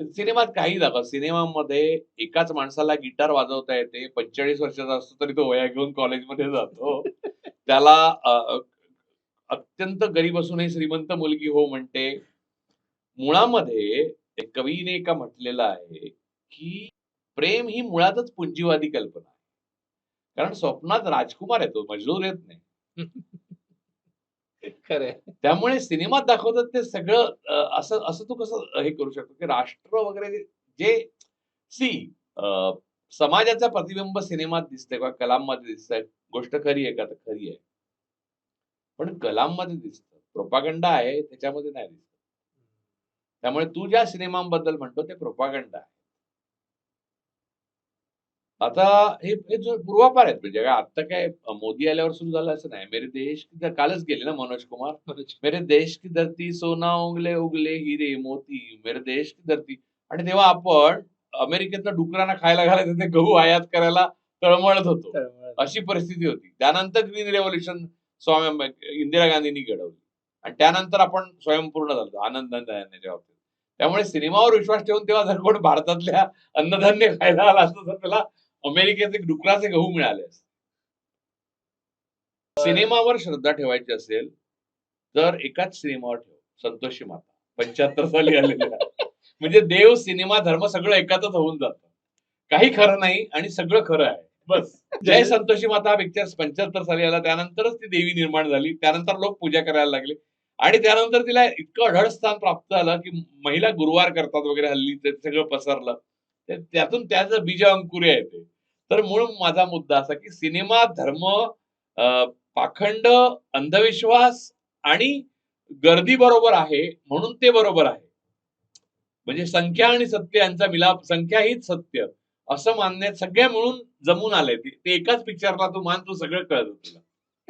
सिनेमात काही दाखवा सिनेमामध्ये एकाच माणसाला गिटार वाजवता येते. पंचेचाळीस वर्षाचा असतो तरी तो वया घेऊन कॉलेजमध्ये जातो. त्याला अत्यंत गरीब असूनही श्रीमंत मुलगी हो म्हणते. मुळामध्ये कवीने एका म्हटलेलं आहे की प्रेम ही मुळातच पुंजीवादी कल्पना आहे. कारण स्वप्नात राजकुमार येतो मजूर येत नाही खरंय त्यामुळे सिनेमात दाखवतात ते सगळं असं असं तू कसं हे करू शकतो? की राष्ट्र वगैरे जे सी समाजाचा प्रतिबिंब सिनेमात दिसतंय किंवा कलांमध्ये दिसतंय गोष्ट खरी आहे का? तर खरी आहे. पण कलांमध्ये दिसत. प्रोपागंडा आहे त्याच्यामध्ये नाही दिसत. त्यामुळे तू ज्या सिनेमांबद्दल म्हणतो ते प्रोपागंडा आहे. आता हे जो पूर्वापार आहेत म्हणजे काय आता काय मोदी आल्यावर सुरू झालं असं नाही. मेरे देश की धर- कालच गेले ना मनोज कुमार. मेरे देश की धरती सोना उगले उगले हिरे मोती. मेरे देश की धरती. आणि तेव्हा आपण अमेरिकेतनं डुकरांना खायला घालायचं ते गहू आयात करायला तळमळत होतो. अशी परिस्थिती होती. त्यानंतर ग्रीन रेव्होल्युशन स्वामी इंदिरा गांधींनी घडवली. आणि त्यानंतर आपण स्वयंपूर्ण झालो आनंद बाबतीत. त्यामुळे सिनेमावर विश्वास ठेवून तेव्हा जर कोण भारतातल्या अन्नधान्य खायला आला असतं तर त्याला अमेरिकेचे डुकराचे गहू मिळाले सिनेमावर श्रद्धा ठेवायची असेल तर एकाच सिनेमावर ठेव. संतोषी माता. पंच्याहत्तर साली आलेल्या म्हणजे देव सिनेमा धर्म सगळं एकातच होऊन जातं. काही खरं नाही आणि सगळं खरं आहे. बस. जय संतोषी माता हा पिक्चर पंच्याहत्तर साली आला. त्यानंतरच ती देवी निर्माण झाली. त्यानंतर लोक पूजा करायला लागले. आणि त्यानंतर तिला इतकं अढळ स्थान प्राप्त झालं की महिला गुरुवार करतात वगैरे हल्ली ते सगळं पसरलं. त्यातून त्याचं बीज अंकुरे येते तर मूळ माझा मुद्दा असा की सिनेमा धर्म पाखंड अंधविश्वास आणि गर्दी बरोबर आहे म्हणून ते बरोबर आहे. म्हणजे संख्या आणि सत्य यांचा मिलाप संख्या हीच सत्य असं मानण्यात सगळ्या मिळून जमून आलंय. ते ते एकाच पिक्चरला तू मान तू सगळं कळत तुला.